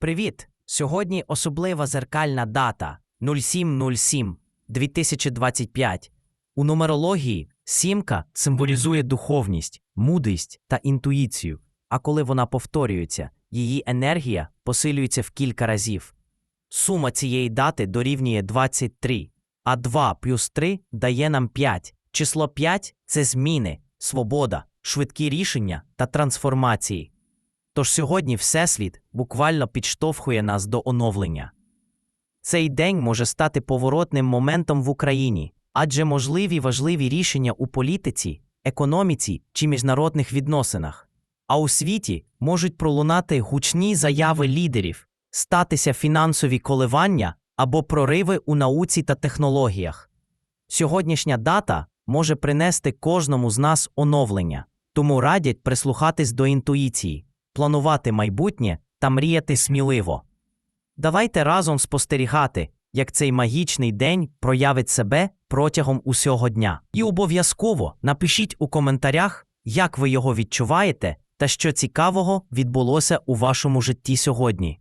Привіт! Сьогодні особлива зеркальна дата 0707 2025. У нумерології сімка символізує духовність, мудрість та інтуїцію, а коли вона повторюється, її енергія посилюється в кілька разів. Сума цієї дати дорівнює 23, а 2 плюс 3 дає нам 5. Число 5 – це зміни, свобода, швидкі рішення та трансформації. Тож сьогодні Всесвіт буквально підштовхує нас до оновлення. Цей день може стати поворотним моментом в Україні, адже можливі важливі рішення у політиці, економіці чи міжнародних відносинах. А у світі можуть пролунати гучні заяви лідерів, статися фінансові коливання або прориви у науці та технологіях. Сьогоднішня дата може принести кожному з нас оновлення, тому радять прислухатись до інтуїції, планувати майбутнє та мріяти сміливо. Давайте разом спостерігати, як цей магічний день проявить себе протягом усього дня. І обов'язково напишіть у коментарях, як ви його відчуваєте та що цікавого відбулося у вашому житті сьогодні.